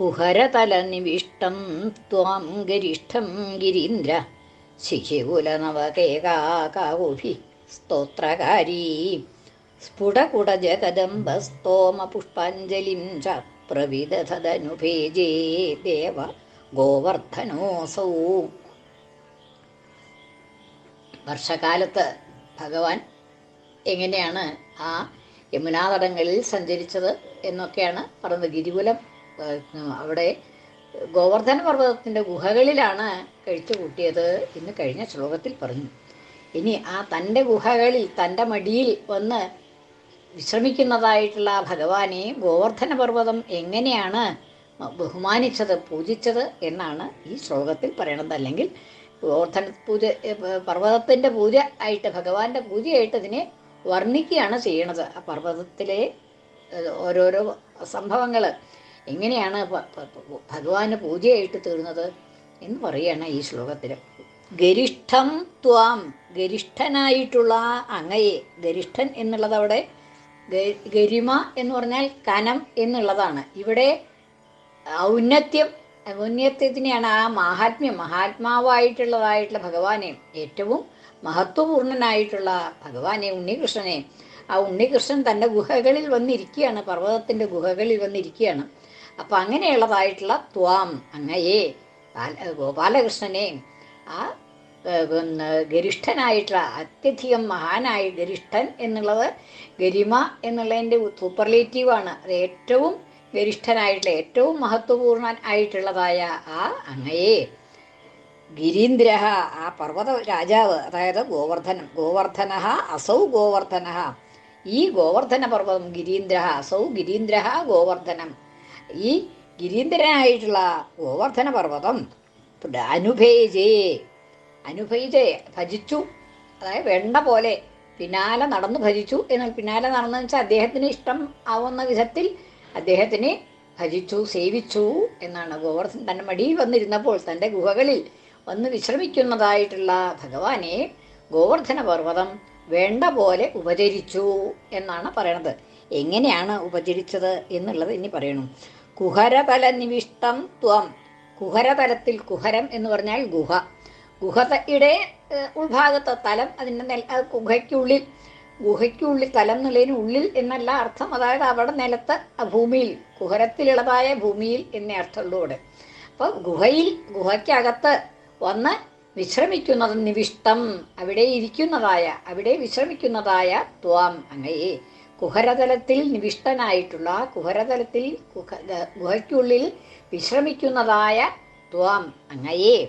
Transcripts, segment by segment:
കുഹരതലനിവിഷ്ടം ത്വാം ഗരിഷ്ഠം ഗിരീന്ദ്ര. ശിഖികുലനവകേകാകാവുഭി സ്തോത്രകാരീ. സ്ഫുടകുടജകദംബസ്തോമപുഷ്പാഞ്ജലിം ച പ്രവിദധനുഭേജേ ദേവ ഗോവർദ്ധനോസൗ. വർഷകാലത്ത് ഭഗവാൻ എങ്ങനെയാണ് ആ യമുനാതടങ്ങളിൽ സഞ്ചരിച്ചത് എന്നൊക്കെയാണ് പറഞ്ഞത്. ഗിരികുലം അവിടെ ഗോവർദ്ധന പർവതത്തിന്റെ ഗുഹകളിലാണ് കഴിച്ചു കൂട്ടിയത് എന്ന് കഴിഞ്ഞ ശ്ലോകത്തിൽ പറഞ്ഞു. ഇനി ആ തന്റെ ഗുഹകളിൽ തന്റെ മടിയിൽ വന്ന് വിശ്രമിക്കുന്നതായിട്ടുള്ള ഭഗവാനെ ഗോവർദ്ധന പർവതം എങ്ങനെയാണ് ബഹുമാനിച്ചത് പൂജിച്ചത് എന്നാണ് ഈ ശ്ലോകത്തിൽ പറയണത്. അല്ലെങ്കിൽ ഗോവർദ്ധന പൂജ പർവതത്തിന്റെ പൂജ ആയിട്ട് ഭഗവാന്റെ പൂജയായിട്ട് ഇതിനെ വർണിക്കുകയാണ് ചെയ്യണത്. ആ പർവതത്തിലെ ഓരോരോ സംഭവങ്ങൾ എങ്ങനെയാണ് ഭഗവാന് പൂജയായിട്ട് തീർന്നത് എന്ന് പറയുകയാണ് ഈ ശ്ലോകത്തിൽ. ഗരിഷ്ഠം ത്വാം ഗരിഷ്ഠനായിട്ടുള്ള അങ്ങയെ ഗരിഷ്ഠൻ എന്നുള്ളത് അവിടെ ഗരിമ എന്ന് പറഞ്ഞാൽ കനം എന്നുള്ളതാണ്. ഇവിടെ ഔന്നത്യം ഔന്നത്യത്തിനെയാണ് ആ മഹാത്മ്യം മഹാത്മാവായിട്ടുള്ളതായിട്ടുള്ള ഭഗവാനെ ഏറ്റവും മഹത്വപൂർണനായിട്ടുള്ള ഭഗവാനെ ഉണ്ണികൃഷ്ണനെ. ആ ഉണ്ണികൃഷ്ണൻ തന്റെ ഗുഹകളിൽ വന്നിരിക്കുകയാണ് പർവതത്തിന്റെ ഗുഹകളിൽ വന്നിരിക്കുകയാണ്. അപ്പം അങ്ങനെയുള്ളതായിട്ടുള്ള ത്വാം അങ്ങയെ ഗോപാലകൃഷ്ണനെ ആ ഗരിഷ്ഠനായിട്ടുള്ള അത്യധികം മഹാനായ ഗരിഷ്ഠൻ എന്നുള്ളത് ഗരിമ എന്നുള്ളതിന്റെ സൂപ്പർലേറ്റീവാണ് അത് ഏറ്റവും ഗരിഷ്ഠനായിട്ടുള്ള ഏറ്റവും മഹത്വപൂർണ ആയിട്ടുള്ളതായ ആ അങ്ങയെ. ഗിരീന്ദ്ര ആ പർവത രാജാവ് അതായത് ഗോവർദ്ധനം ഗോവർദ്ധന അസൗ ഗോവർദ്ധന ഈ ഗോവർദ്ധന പർവതം ഗിരീന്ദ്ര അസൗ ഗിരീന്ദ്ര ഗോവർദ്ധനം. ഈ ഗിരീന്ദ്രനായിട്ടുള്ള ഗോവർദ്ധന പർവതം അനുഭേജേ അനുഭേജേ ഭജിച്ചു. അതായത് വെണ്ട പോലെ പിന്നാലെ നടന്നു ഭജിച്ചു. എന്നാൽ പിന്നാലെ നടന്നു വെച്ചാൽ അദ്ദേഹത്തിന് ഇഷ്ടം ആവുന്ന വിധത്തിൽ അദ്ദേഹത്തിന് ഭജിച്ചു സേവിച്ചു എന്നാണ്. ഗോവർദ്ധൻ തന്റെ മടിയിൽ വന്നിരുന്നപ്പോൾ തന്റെ ഗുഹകളിൽ വന്ന് വിശ്രമിക്കുന്നതായിട്ടുള്ള ഭഗവാനെ ഗോവർദ്ധന പർവതം വേണ്ട പോലെ ഉപചരിച്ചു എന്നാണ് പറയണത്. എങ്ങനെയാണ് ഉപചരിച്ചത് എന്നുള്ളത് ഇനി പറയണം. കുഹരതല നിവിഷ്ടം ത്വം. കുഹരതലത്തിൽ കുഹരം എന്ന് പറഞ്ഞാൽ ഗുഹ. ഗുഹയുടെ ഉൾഭാഗത്തെ തലം അതിന്റെ നെൽ ഗുഹയ്ക്കുള്ളിൽ ഗുഹയ്ക്കുള്ളിൽ തലം എന്നുള്ളതിന് ഉള്ളിൽ എന്നല്ല അർത്ഥം. അതായത് അവിടെ നിലത്ത് ഭൂമിയിൽ കുഹരത്തിലുള്ളതായ ഭൂമിയിൽ എന്നേ അർത്ഥമുള്ളൂ ഇവിടെ അപ്പോൾ ഗുഹയിൽ ഗുഹയ്ക്കകത്ത് വന്ന് വിശ്രമിക്കുന്നത് നിവിഷ്ടം. അവിടെ ഇരിക്കുന്നതായ അവിടെ വിശ്രമിക്കുന്നതായ ത്വം. അങ്ങയെ. കുഹരതലത്തിൽ നിവിഷ്ടനായിട്ടുള്ള കുഹരതലത്തിൽ ഗുഹ ഗുഹയ്ക്കുള്ളിൽ വിശ്രമിക്കുന്നതായ ത്വാം അങ്ങയെ.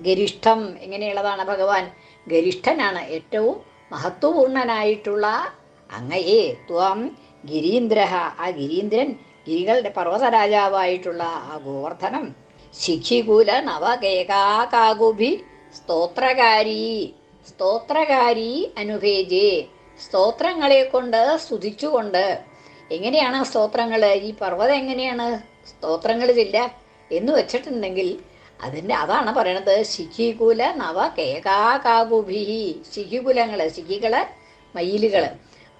ഗരിഷ്ഠം എങ്ങനെയുള്ളതാണ് ഭഗവാൻ? ഗരിഷ്ഠനാണ് ഏറ്റവും മഹത്വപൂർണനായിട്ടുള്ള അങ്ങയെ. ത്വം ഗിരീന്ദ്ര ആ ഗിരീന്ദ്രൻ ഗിരികളുടെ പർവത രാജാവായിട്ടുള്ള ആ ഗോവർദ്ധനം. ശിഖികുല നവകേകാകാകുഭി സ്തോത്രകാരി. സ്തോത്രകാരി അനുഭേജേ. സ്തോത്രങ്ങളെ കൊണ്ട് സ്തുതിച്ചുകൊണ്ട്. എങ്ങനെയാണ് സ്തോത്രങ്ങൾ ഈ പർവതം എങ്ങനെയാണ്? സ്തോത്രങ്ങൾ ചില്ല എന്ന് വെച്ചിട്ടുണ്ടെങ്കിൽ അതിന്റെ അതാണ് പറയണത്. ശിഖികുല നവ കേകാകാകുഭി ശിഖികുലങ്ങൾ ശിഖികൾ മയിലുകൾ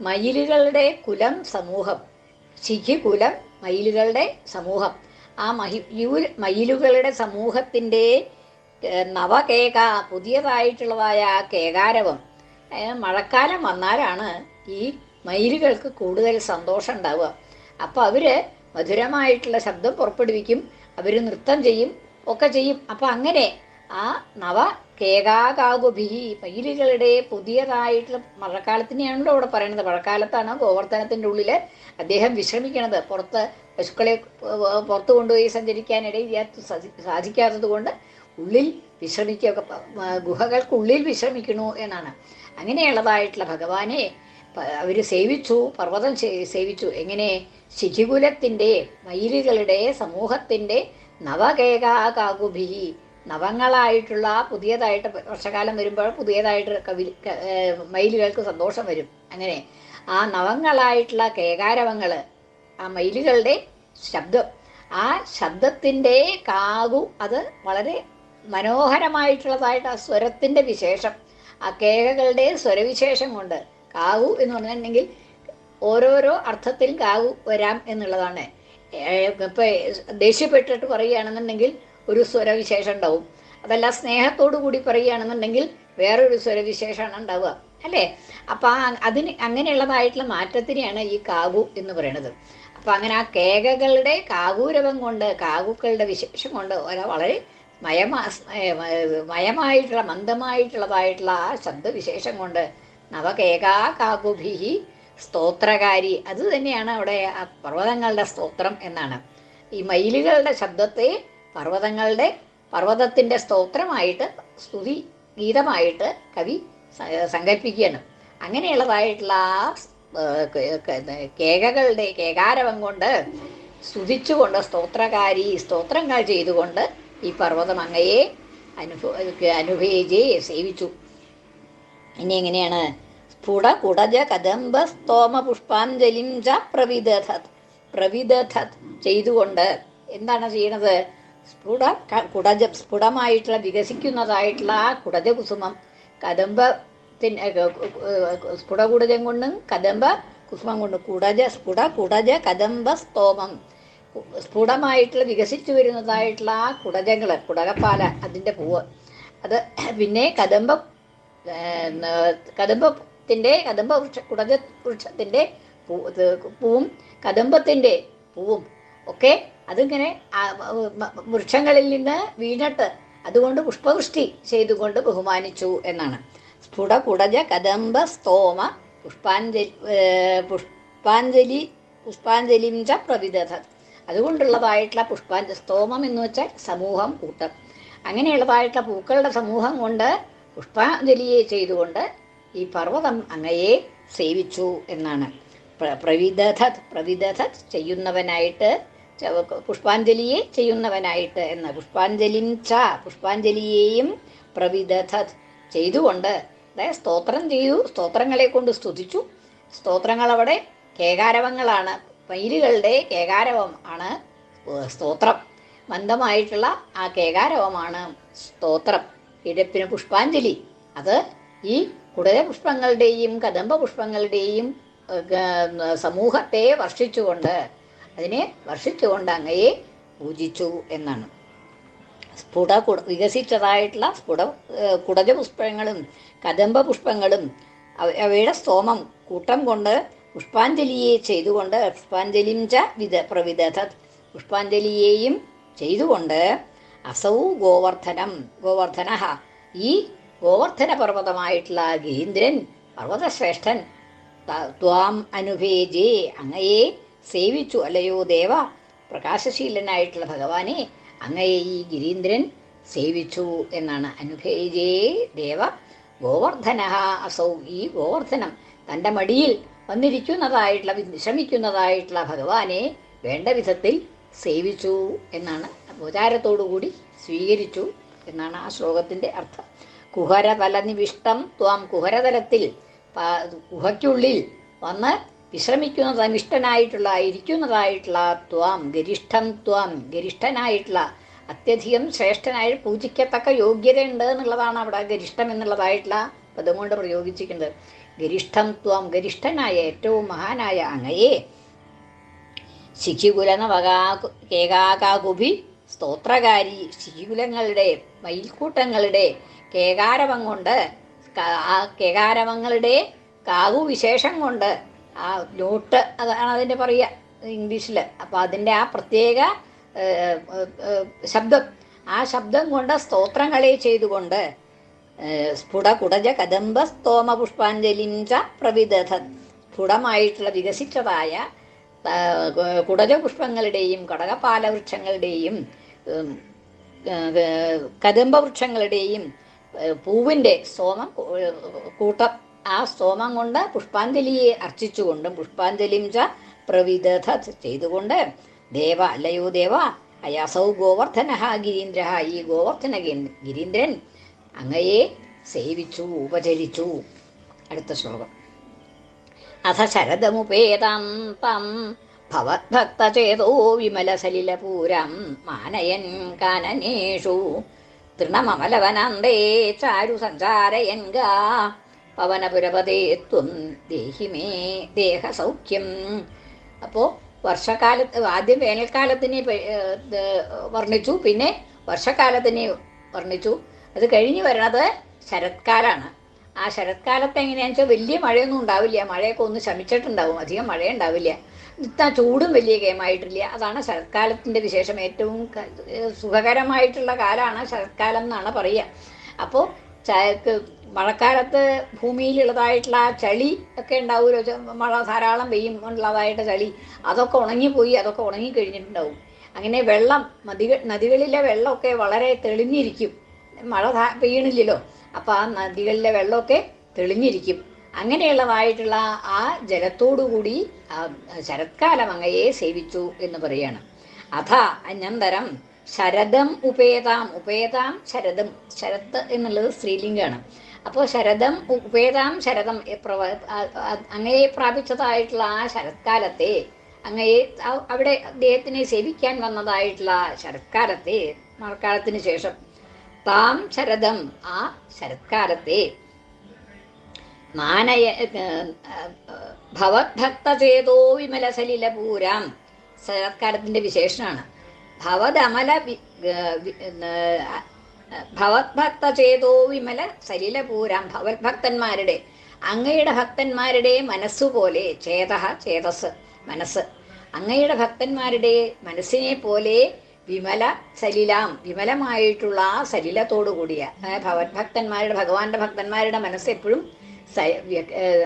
മയിലുകളുടെ കുലം സമൂഹം. ശിഖികുലം മയിലുകളുടെ സമൂഹം. ആ മഹി മയിലുകളുടെ സമൂഹത്തിന്റെ നവകേക പുതിയതായിട്ടുള്ളതായ കേകാരവം. മഴക്കാലം വന്നാലാണ് ഈ മയിലുകൾക്ക് കൂടുതൽ സന്തോഷം ഉണ്ടാവുക. അപ്പോൾ അവർ മധുരമായിട്ടുള്ള ശബ്ദം പുറപ്പെടുവിക്കും അവർ നൃത്തം ചെയ്യും ഒക്കെ ചെയ്യും. അപ്പം അങ്ങനെ ആ നവ കേകാകാകുഭിഹി മയിലുകളുടെ പുതിയതായിട്ടുള്ള മഴക്കാലത്തിനെയാണല്ലോ അവിടെ പറയുന്നത്. മഴക്കാലത്താണ് ഗോവർദ്ധനത്തിന്റെ ഉള്ളിൽ അദ്ദേഹം വിശ്രമിക്കണത്. പുറത്ത് പശുക്കളെ പുറത്ത് കൊണ്ടുപോയി സഞ്ചരിക്കാനിടയിൽ സാധിക്കാത്തത് കൊണ്ട് ഉള്ളിൽ വിശ്രമിക്കുക ഗുഹകൾക്കുള്ളിൽ വിശ്രമിക്കണു എന്നാണ്. അങ്ങനെയുള്ളതായിട്ടുള്ള ഭഗവാനെ അവർ സേവിച്ചു പർവതം സേവിച്ചു. എങ്ങനെ? ശിഖികുലത്തിന്റെ മയിലുകളുടെ സമൂഹത്തിന്റെ നവകേകാകാകുഭി നവങ്ങളായിട്ടുള്ള പുതിയതായിട്ട് വർഷകാലം വരുമ്പോൾ പുതിയതായിട്ട് കവി മയിലുകൾക്ക് സന്തോഷം വരും. അങ്ങനെ ആ നവങ്ങളായിട്ടുള്ള കേകാരവങ്ങൾ ആ മയിലുകളുടെ ശബ്ദം ആ ശബ്ദത്തിന്റെ കാകു അത് വളരെ മനോഹരമായിട്ടുള്ളതായിട്ട് ആ സ്വരത്തിന്റെ വിശേഷം. ആ കേകകളുടെ സ്വരവിശേഷം കൊണ്ട് കാവു എന്ന് പറഞ്ഞിട്ടുണ്ടെങ്കിൽ ഓരോരോ അർത്ഥത്തിൽ കാവു വരാം എന്നുള്ളതാണ്. ഇപ്പൊ ദേഷ്യപ്പെട്ടിട്ട് പറയുകയാണെന്നുണ്ടെങ്കിൽ ഒരു സ്വരവിശേഷം ഉണ്ടാവും. അതല്ല സ്നേഹത്തോടു കൂടി പറയുകയാണെന്നുണ്ടെങ്കിൽ വേറൊരു സ്വരവിശേഷമാണ് ഉണ്ടാവുക. അല്ലേ? അപ്പൊ അതിന് അങ്ങനെയുള്ളതായിട്ടുള്ള മാറ്റത്തിനെയാണ് ഈ കാവു എന്ന് പറയുന്നത് അപ്പൊ അങ്ങനെ ആ കേകകളുടെ കാകൂരവം കൊണ്ട് കാകുക്കളുടെ വിശേഷം കൊണ്ട് വളരെ മയമാ മയമായിട്ടുള്ള മന്ദമായിട്ടുള്ളതായിട്ടുള്ള ആ ശബ്ദവിശേഷം കൊണ്ട് നവകേകാ കാകുഭിഹി സ്തോത്രകാരി. അത് തന്നെയാണ് അവിടെ ആ പർവതങ്ങളുടെ സ്തോത്രം എന്നാണ്. ഈ മയിലുകളുടെ ശബ്ദത്തെ പർവതങ്ങളുടെ പർവതത്തിന്റെ സ്തോത്രമായിട്ട് സ്തുതി ഗീതമായിട്ട് കവി സങ്കല്പിക്കുകയാണ്. അങ്ങനെയുള്ളതായിട്ടുള്ള ആ കേകകളുടെ കേകാരവം കൊണ്ട് സ്തുതിച്ചുകൊണ്ട് സ്തോത്രകാരി സ്തോത്രങ്ങൾ ചെയ്തുകൊണ്ട് ഈ പർവതം അങ്ങയെ അനുഭവ അനുഭവിച്ചേ സേവിച്ചു. ഇനി എങ്ങനെയാണ്? സ്ഫുട കുടജ കദംബ സ്തോമ പുഷ്പാഞ്ജലിം ച പ്രവിദധത് പ്രവിദധത് ചെയ്തുകൊണ്ട് എന്താണ് ചെയ്യണത്? സ്ഫുട കുടജ സ്ഫുടമായിട്ടുള്ള വികസിക്കുന്നതായിട്ടുള്ള ആ കുടജകുസുമം കദംബത്തിന് സ്ഫുടകുടജം കൊണ്ടും കദംബ കുസുമം കൊണ്ടും കുടജ സ്ഫുട കുടജ കദംബ സ്തോമം സ്ഫുടമായിട്ടുള്ള വികസിച്ചു വരുന്നതായിട്ടുള്ള ആ കുടജങ്ങൾ കുടകപ്പാല അതിന്റെ പൂവ്. അത് പിന്നെ കദംബ കദമ്പത്തിന്റെ കദമ്പ വൃക്ഷ കുടജ വൃക്ഷത്തിന്റെ പൂ പൂവും കദംബത്തിന്റെ പൂവും ഒക്കെ അതിങ്ങനെ വൃക്ഷങ്ങളിൽ നിന്ന് വീണിട്ട് അതുകൊണ്ട് പുഷ്പവൃഷ്ടി ചെയ്തുകൊണ്ട് ബഹുമാനിച്ചു എന്നാണ്. സ്ഫുട കുടജ കദംബ സ്തോമ പുഷ്പാഞ്ജലി പുഷ്പാഞ്ജലി പുഷ്പാഞ്ജലിം ച അതുകൊണ്ടുള്ളതായിട്ടുള്ള പുഷ്പാഞ്ജ സ്തോമം എന്ന് വെച്ചാൽ സമൂഹം കൂട്ടം. അങ്ങനെയുള്ളതായിട്ടുള്ള പൂക്കളുടെ സമൂഹം കൊണ്ട് പുഷ്പാഞ്ജലിയെ ചെയ്തുകൊണ്ട് ഈ പർവതം അങ്ങയെ സേവിച്ചു എന്നാണ്. പ്ര- പ്രവിദധത് പ്രവിദധത് ചെയ്യുന്നവനായിട്ട് പുഷ്പാഞ്ജലിയെ ചെയ്യുന്നവനായിട്ട് എന്ന് പുഷ്പാഞ്ജലിം ച പുഷ്പാഞ്ജലിയെയും പ്രവിദധത് ചെയ്തുകൊണ്ട് അതായത് സ്തോത്രം ചെയ്തു സ്തോത്രങ്ങളെ കൊണ്ട് സ്തുതിച്ചു. സ്തോത്രങ്ങൾ അവിടെ കേകാരവങ്ങളാണ്. മയിലുകളുടെ കേകാരവം ആണ് സ്തോത്രം. മന്ദമായിട്ടുള്ള ആ കേകാരവമാണ് സ്തോത്രം. ഇടപ്പിന് പുഷ്പാഞ്ജലി. അത് ഈ കുടല പുഷ്പങ്ങളുടെയും കദംബ പുഷ്പങ്ങളുടെയും സമൂഹത്തെ വർഷിച്ചുകൊണ്ട് അതിനെ വർഷിച്ചുകൊണ്ട് അങ്ങയെ പൂജിച്ചു എന്നാണ്. സ്ഫുട കുട വികസിച്ചതായിട്ടുള്ള സ്ഫുട കുടജ പുഷ്പങ്ങളും കദംബ പുഷ്പങ്ങളും അവ- അവയുടെ സ്തോമം കൂട്ടം കൊണ്ട് പുഷ്പാഞ്ജലിയെ ചെയ്തുകൊണ്ട് പുഷ്പാഞ്ജലിം ച വിധ പ്രവിദധത് പുഷ്പാഞ്ജലിയെയും ചെയ്തുകൊണ്ട് അസൗ ഗോവർദ്ധനം. ഗോവർദ്ധന ഈ ഗോവർദ്ധന പർവതമായിട്ടുള്ള ഗീന്ദ്രൻ പർവതശ്രേഷ്ഠൻ ത്വാം അനുഭേജേ. അങ്ങയെ സേവിച്ചു. അല്ലയോ ദേവ. പ്രകാശശീലനായിട്ടുള്ള ഭഗവാനെ അങ്ങയെ ഈ ഗിരീന്ദ്രൻ സേവിച്ചു എന്നാണ്. അനുഭേജേ ദേവ. ഗോവർദ്ധന അസൗ ഈ ഗോവർദ്ധനം തന്റെ മടിയിൽ വന്നിരിക്കുന്നതായിട്ടുള്ള വിശ്രമിക്കുന്നതായിട്ടുള്ള ഭഗവാനെ വേണ്ട വിധത്തിൽ സേവിച്ചു എന്നാണ് ഉപചാരത്തോടുകൂടി സ്വീകരിച്ചു എന്നാണ് ആ ശ്ലോകത്തിന്റെ അർത്ഥം. കുഹര കുഹരതലനിവിഷ്ടം ത്വാം കുഹരതലത്തിൽ കുഹയ്ക്കുള്ളിൽ വന്ന് വിശ്രമിക്കുന്ന നിഷ്ഠനായിട്ടുള്ള ഇരിക്കുന്നതായിട്ടുള്ള ത്വാം ഗരിഷ്ഠം ത്വാം ഗരിഷ്ഠനായിട്ടുള്ള അത്യധികം ശ്രേഷ്ഠനായി പൂജിക്കത്തക്ക യോഗ്യതയുണ്ട് എന്നുള്ളതാണ് അവിടെ ഗരിഷ്ഠം എന്നുള്ളതായിട്ടുള്ള പദം കൊണ്ട് പ്രയോഗിച്ചിരിക്കുന്നത്. ഗരിഷ്ഠം ത്വം ഗരിഷ്ഠനായ ഏറ്റവും മഹാനായ അങ്ങയെ ശിഖികുലനവകാ കേകാകാകുഭി സ്തോത്രകാരി ശിഖികുലങ്ങളുടെ മയിൽക്കൂട്ടങ്ങളുടെ കേകാരവം കൊണ്ട് ആ കേകാരവങ്ങളുടെ കാവു വിശേഷം കൊണ്ട് ആ നോട്ട് അതാണ് അതിന്റെ പറയുക ഇംഗ്ലീഷിൽ. അപ്പോൾ അതിന്റെ ആ പ്രത്യേക ശബ്ദം ആ ശബ്ദം കൊണ്ട് സ്തോത്രങ്ങളെ ചെയ്തുകൊണ്ട് ഏർ, സ്ഫുട കുടജ കദംബ സ്തോമ പുഷ്പാഞ്ജലിം ച പ്രവിദധ സ്ഫുടമായിട്ടുള്ള വികസിച്ചതായ കുടജ പുഷ്പങ്ങളുടെയും കടകപാല വൃക്ഷങ്ങളുടെയും കദംബ വൃക്ഷങ്ങളുടെയും പൂവിന്റെ സ്തോമം കൂട്ട ആ സ്തോമം കൊണ്ട് പുഷ്പാഞ്ജലിയെ അർച്ചിച്ചുകൊണ്ടും പുഷ്പാഞ്ജലിം ച പ്രവിദധ ചെയ്തുകൊണ്ട് ദേവ അല്ലയോ ദേവ അയാസൗ ഗോവർദ്ധന ഗിരീന്ദ്ര ഈ ഗോവർദ്ധന ഗിരീന്ദ്രൻ അങ്ങയെ സേവിച്ചു ഉപചരിച്ചു. അടുത്ത ശ്ലോകം. അഥ ശരദമുപേതം തം ഭവത്ഭക്തചേതോ വിമലസലിലപൂരം മാനയൻ കാനനേഷു. തൃണമമലവനന്ദേ ചാരു സഞ്ചാരയൻ ഗാ. പവനപുരപതേ ത്വം ദേഹി മേ ദേഹസൗഖ്യം. അപ്പോൾ വർഷക്കാലത്ത് ആദ്യം വേനൽക്കാലത്തിനെ വർണിച്ചു പിന്നെ വർഷക്കാലത്തിനെ വർണിച്ചു. അത് കഴിഞ്ഞ് വരണത് ശരത്കാലാണ്. ആ ശരത്കാലത്ത് എങ്ങനെയാണെന്ന് വെച്ചാൽ വലിയ മഴയൊന്നും ഉണ്ടാവില്ല. മഴയൊക്കെ ഒന്ന് ശമിച്ചിട്ടുണ്ടാവും. അധികം മഴ ഉണ്ടാവില്ല. ഇത്ത ചൂടും വലിയ ഗെയിമായിട്ടില്ല. അതാണ് ശരത്കാലത്തിന്റെ വിശേഷം. ഏറ്റവും സുഖകരമായിട്ടുള്ള കാലമാണ് ശരത്കാലം എന്നാണ് പറയുക അപ്പോൾ മഴക്കാലത്ത് ഭൂമിയിലുള്ളതായിട്ടുള്ള ചളി ഒക്കെ ഉണ്ടാവുമല്ലോ. മഴ ധാരാളം പെയ്യും ഉള്ളതായിട്ട് ചളി. അതൊക്കെ ഉണങ്ങിപ്പോയി. അതൊക്കെ ഉണങ്ങി കഴിഞ്ഞിട്ടുണ്ടാവും അങ്ങനെ വെള്ളം നദികൾ നദികളിലെ വെള്ളമൊക്കെ വളരെ തെളിഞ്ഞിരിക്കും. മഴ പെയ്യണില്ലല്ലോ. അപ്പോൾ ആ നദികളിലെ വെള്ളമൊക്കെ തെളിഞ്ഞിരിക്കും. അങ്ങനെയുള്ളതായിട്ടുള്ള ആ ജലത്തോടുകൂടി ശരത്കാലം അങ്ങയെ സേവിച്ചു എന്ന് പറയാണ്. അഥ അനന്തരം ശരദം ഉപേതാം. ഉപേതാം ശരദം. ശരത്ത് എന്നുള്ളത് സ്ത്രീലിംഗമാണ് അപ്പോൾ ശരദം ഉപേതാം ശരദം അങ്ങയെ പ്രാപിച്ചതായിട്ടുള്ള ആ ശരത്കാലത്തെ അങ്ങയെ അവിടെ അദ്ദേഹത്തിനെ സേവിക്കാൻ വന്നതായിട്ടുള്ള ശരത്കാലത്തെ മഴക്കാലത്തിന് ശേഷം താം ശരദം. ആ ശരത്കാലത്തെ മാനയ ഭവദ്ഭക്തചേതോ വിമല ശരത്കാലത്തിന്റെ വിശേഷണമാണ് ഭവദമല വിശേഷമാണ് ഭവതമല ഭവദ്ഭക്തചേതോ വിമല സലിലപൂരാം ഭവത്ഭക്തന്മാരുടെ അങ്ങയുടെ ഭക്തന്മാരുടെ മനസ്സുപോലെ ചേതഹ ചേതസ് മനസ്സ്. അങ്ങയുടെ ഭക്തന്മാരുടെ മനസ്സിനെ പോലെ വിമല സലിലാം. വിമലമായിട്ടുള്ള ആ സലിലത്തോടു കൂടിയ അതായത് ഭഗവത്ഭക്തന്മാരുടെ ഭഗവാന്റെ ഭക്തന്മാരുടെ മനസ്സ് എപ്പോഴും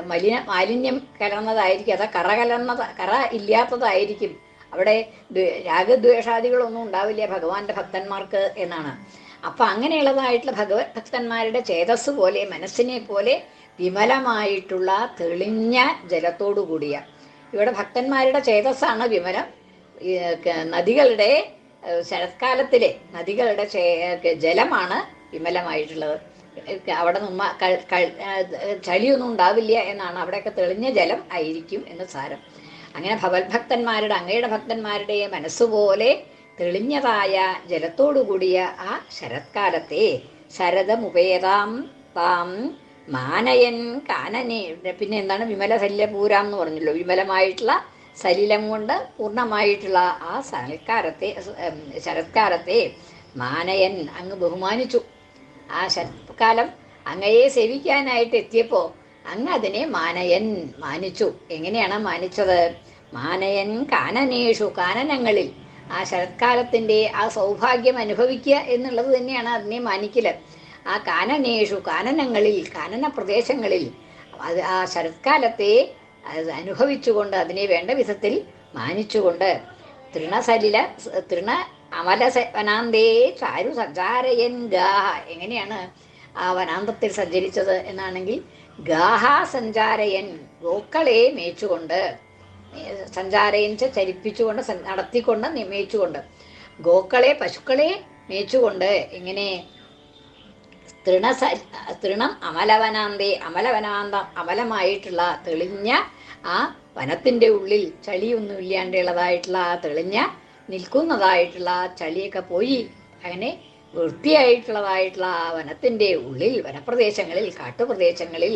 മലിന മാലിന്യം കലർന്നതായിരിക്കും. അത് കറ കലർന്നത് കറ ഇല്ലാത്തതായിരിക്കും. അവിടെ ദ്വേ- രാഗദ്വേഷാദികളൊന്നും ഉണ്ടാവില്ല ഭഗവാന്റെ ഭക്തന്മാർക്ക് എന്നാണ്. അപ്പൊ അങ്ങനെയുള്ളതായിട്ടുള്ള ഭഗവത് ഭക്തന്മാരുടെ ചേതസ് പോലെ മനസ്സിനെ പോലെ വിമലമായിട്ടുള്ള തെളിഞ്ഞ ജലത്തോടു കൂടിയ. ഇവിടെ ഭക്തന്മാരുടെ ചേതസ്സാണ് വിമലം. നദികളുടെ ശരത്കാലത്തിലെ നദികളുടെ ജലമാണ് വിമലമായിട്ടുള്ളത്. അവിടെ കൾ- ചളിയൊന്നും ഉണ്ടാവില്ല എന്നാണ് അവിടെയൊക്കെ തെളിഞ്ഞ ജലം ആയിരിക്കും എന്ന് സാരം. അങ്ങനെ ഭവത്ഭക്തന്മാരുടെ അങ്ങയുടെ ഭക്തന്മാരുടെ മനസ്സുപോലെ തെളിഞ്ഞതായ ജലത്തോടു കൂടിയ ആ ശരത്കാലത്തെ ശരതമുപേതാം താം മാനയൻ കാനനെ. പിന്നെ എന്താണ്? വിമല ശല്യപൂരാം എന്ന് പറഞ്ഞല്ലോ. വിമലമായിട്ടുള്ള സലിലം കൊണ്ട് പൂർണമായിട്ടുള്ള ആ സൽക്കാരത്തെ ശരത്കാലത്തെ മാനയൻ അങ്ങ് ബഹുമാനിച്ചു. ആ ശരത്കാലം അങ്ങയെ സേവിക്കാനായിട്ട് എത്തിയപ്പോൾ അങ്ങ് അതിനെ മാനയൻ മാനിച്ചു. എങ്ങനെയാണ് മാനിച്ചത്? മാനയൻ കാനനേഷു കാനനങ്ങളിൽ ആ ശരത്കാലത്തിന്റെ ആ സൗഭാഗ്യം അനുഭവിക്കുക എന്നുള്ളത് തന്നെയാണ് അതിനെ മാനിക്കൽ ആ കാനനേഷു കാനനങ്ങളിൽ കാനന പ്രദേശങ്ങളിൽ അത് ആ ശരത്കാലത്തെ അനുഭവിച്ചുകൊണ്ട് അതിനെ വേണ്ട വിധത്തിൽ മാനിച്ചുകൊണ്ട് തൃണസലില തൃണ അമല സ- വനാന്തേ ചാരു സഞ്ചാരയൻ ഗാഹ എങ്ങനെയാണ് ആ വനാന്തത്തിൽ സഞ്ചരിച്ചത് എന്നാണെങ്കിൽ ഗാഹ സഞ്ചാരയൻ ഗോക്കളെ മേച്ചുകൊണ്ട് സഞ്ചാരയൻ ചരിപ്പിച്ചുകൊണ്ട് നടത്തിക്കൊണ്ട് മേച്ചുകൊണ്ട് ഗോക്കളെ പശുക്കളെ മേച്ചുകൊണ്ട് എങ്ങനെ തൃണ തൃണം അമലവനാന്തേ അമലവനാന്ത അമലമായിട്ടുള്ള തെളിഞ്ഞ ആ വനത്തിന്റെ ഉള്ളിൽ ചളിയൊന്നും ഇല്ലാണ്ടുള്ളതായിട്ടുള്ള ആ തെളിഞ്ഞ നിൽക്കുന്നതായിട്ടുള്ള ആ ചളിയൊക്കെ പോയി അങ്ങനെ വൃത്തിയായിട്ടുള്ളതായിട്ടുള്ള ആ വനത്തിന്റെ ഉള്ളിൽ വനപ്രദേശങ്ങളിൽ കാട്ടുപ്രദേശങ്ങളിൽ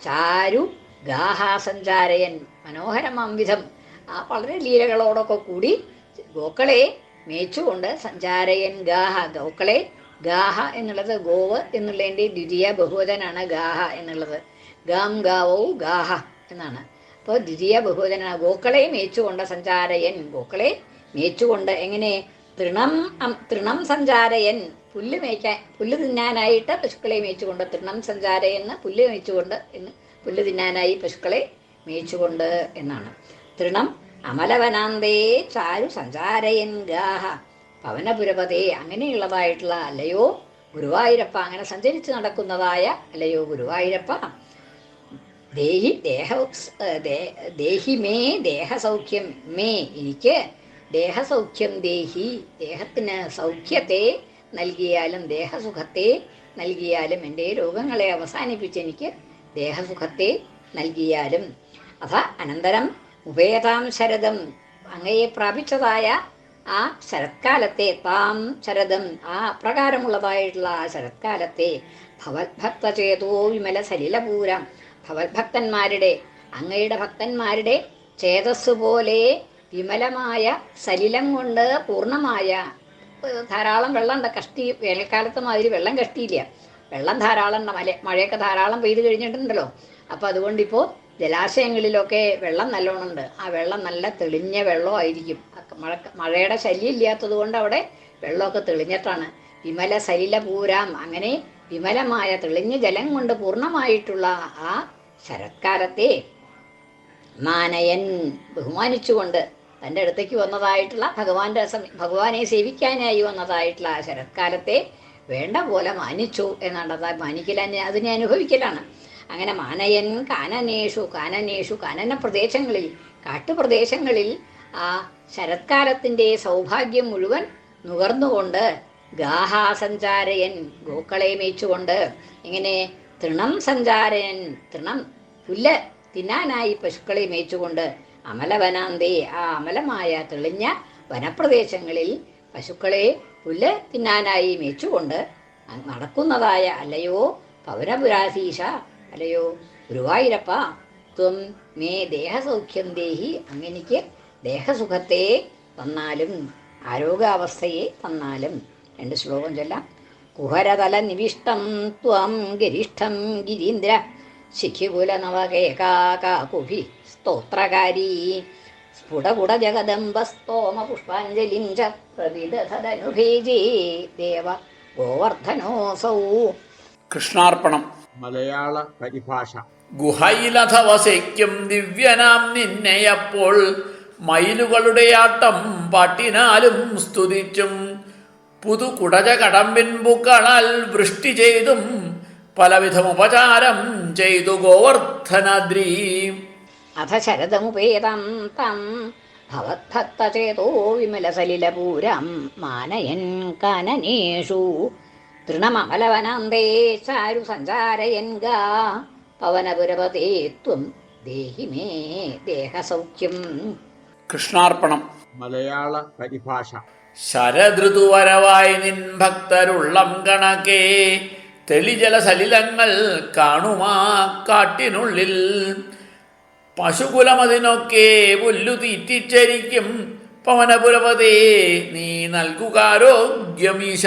ചാരു ഗാഹാസഞ്ചാരയൻ മനോഹരമാം വിധം ആ വളരെ ലീലകളോടൊക്കെ കൂടി ഗോക്കളെ മേച്ചുകൊണ്ട് സഞ്ചാരയൻ ഗാഹ ഗോക്കളെ ഗാഹ എന്നുള്ളത് ഗോവ് എന്നുള്ളതിന്റെ ദ്വിതീയ ബഹുവചനാണ് ഗാഹ എന്നുള്ളത്. ഗാം ഗാവോ ഗാഹ എന്നാണ്. അപ്പോൾ ദ്വിതീയ ബഹുവചനാണ്. ഗോക്കളെ മേച്ചുകൊണ്ട് സഞ്ചാരയൻ. ഗോക്കളെ മേച്ചുകൊണ്ട് എങ്ങനെ? തൃണം തൃണം സഞ്ചാരയൻ. പുല്ല് മേയ്ക്കാൻ പുല്ല് തിന്നാനായിട്ട് പശുക്കളെ മേച്ചുകൊണ്ട്. തൃണം സഞ്ചാരയെന്ന് പുല്ല് മേച്ചുകൊണ്ട് എന്ന് പുല്ല് തിന്നാനായി പശുക്കളെ മേച്ചുകൊണ്ട് എന്നാണ്. തൃണം അമലവനാന്തേ ചാരു സഞ്ചാരയൻ ഗാഹ. പവനപുരപതേ അങ്ങനെയുള്ളതായിട്ടുള്ള അല്ലയോ ഗുരുവായൂരപ്പ അങ്ങനെ സഞ്ചരിച്ച് നടക്കുന്നതായ അല്ലയോ ഗുരുവായൂരപ്പ. ദേഹി ദേഹ ദേഹി മേ ദേഹസൗഖ്യം മേ. എനിക്ക് ദേഹസൗഖ്യം ദേഹി ദേഹത്തിന് സൗഖ്യത്തെ നൽകിയാലും ദേഹസുഖത്തെ നൽകിയാലും എന്റെ രോഗങ്ങളെ അവസാനിപ്പിച്ച് എനിക്ക് ദേഹസുഖത്തെ നൽകിയാലും. അഥ അനന്തരം ഉപേതാം ശരദം അങ്ങയെ പ്രാപിച്ചതായ ആ ശരത്കാലത്തെ താം ശരദം ആ അപ്രകാരമുള്ളതായിട്ടുള്ള ആ ശരത്കാലത്തെ ഭവത്ഭക്തചേതോ വിമല സലിലപൂരം ഭവത്ഭക്തന്മാരുടെ അങ്ങയുടെ ഭക്തന്മാരുടെ ചേതസ് പോലെ വിമലമായ സലിലം കൊണ്ട് പൂർണമായ ധാരാളം വെള്ളം ഉണ്ട് കഷ്ടി വേനൽക്കാലത്ത് മാതിരി വെള്ളം കഷ്ടിയില്ല. വെള്ളം ധാരാളം ഉണ്ട് മല മഴയൊക്കെ ധാരാളം പെയ്ത് കഴിഞ്ഞിട്ടുണ്ടല്ലോ. അപ്പോൾ അതുകൊണ്ട് ഇപ്പോൾ ജലാശയങ്ങളിലൊക്കെ വെള്ളം നല്ലോണമുണ്ട്. ആ വെള്ളം നല്ല തെളിഞ്ഞ വെള്ളമായിരിക്കും. മഴ മഴയുടെ ശല്യം ഇല്ലാത്തത് കൊണ്ട് അവിടെ വെള്ളമൊക്കെ തെളിഞ്ഞിട്ടാണ്. വിമല സലില പൂരാം അങ്ങനെ വിമലമായ തെളിഞ്ഞ ജലം കൊണ്ട് പൂർണമായിട്ടുള്ള ആ ശരത്കാലത്തെ മാനയൻ ബഹുമാനിച്ചുകൊണ്ട് തന്റെ അടുത്തേക്ക് വന്നതായിട്ടുള്ള ഭഗവാന്റെ ഭഗവാനെ സേവിക്കാനായി വന്നതായിട്ടുള്ള ആ ശരത്കാലത്തെ വേണ്ട പോലെ മാനിച്ചു എന്നാണ്. അത് മാനിക്കൽ അതിനെ അനുഭവിക്കലാണ്. അങ്ങനെ മാനയൻ കാനനേഷു കാനനേഷു കാനന പ്രദേശങ്ങളിൽ കാട്ടുപ്രദേശങ്ങളിൽ ആ ശരത്കാലത്തിന്റെ സൗഭാഗ്യം മുഴുവൻ നുകർന്നുകൊണ്ട് ഗാഹാസഞ്ചാരയൻ ഗോക്കളെ മേച്ചുകൊണ്ട് ഇങ്ങനെ തൃണം സഞ്ചാരയൻ തൃണം പുല്ല് തിന്നാനായി പശുക്കളെ മേച്ചുകൊണ്ട് അമലവനാന്തേ ആ അമലമായ തെളിഞ്ഞ വനപ്രദേശങ്ങളിൽ പശുക്കളെ പുല്ല് തിന്നാനായി മേച്ചുകൊണ്ട് നടക്കുന്നതായ അല്ലയോ പൗരപുരാധീശ അല്ലയോ? ഗുരുവായൂരപ്പ ത്വം മേ ദേഹസൗഖ്യം ദേഹി അങ്ങനിക്ക് ദേഹസുഖത്തെ തന്നാലും ആരോഗ്യാവസ്ഥയെ തന്നാലും. രണ്ട് ശ്ലോകം ചൊല്ലാം. കുഹരതല നിവിഷ്ടം ത്വം ഗരിഷ്ഠം ഗിരീന്ദ്ര ശിഖികുലനവകേകാകുഭി സ്തോത്രകാരി. സ്ഫുടകുട ജഗദംബസ്തോമ പുഷ്പാഞ്ജലിം ച ദേവ ഗോവർദ്ധനോസൗ. കൃഷ്ണാർപ്പണം. മലയാള പരിഭാഷ. ഗുഹയിലഥ വസിക്കും ദിവ്യനാം നിന്നെയപ്പോൾ മയിലുകളുടെ ആട്ടം പാട്ടിനാലും സ്തുതിച്ചും പുതു കുടജ കടമ്പിൻപുക്കളാൽ വൃഷ്ടി ചെയ്തും പലവിധം ഉപചാരം ചെയ്തു ഗോവർദ്ധനദ്രീ. അഥ ശരദമുപേതം തം ഭവദ്ഭക്തചേതോ വിമലസലിലപൂരം മാനയൻ കാനനേഷു. തൃണമമലവനാന്തേ ചാരു സഞ്ചാരയൻഗാ പവനപുരപതേത്വം പവനപുരപതേ ത്വം ദേഹി മേ ദേഹസൗഖ്യം. കൃഷ്ണാർപ്പണം. മലയാള പരിഭാഷ. ശരദൃതുവരവായി നിൻ ഭക്തരുള്ളം കണക്കേ തെളിജല സലിലങ്ങൾ കാണുമാ കാട്ടിനുള്ളിൽ. പശുകുലമതിനൊക്കെ പുല്ലു തീറ്റിച്ചരിക്കും പവനപുരപതേ നീ നൽകുകാരോഗ്യമീശ.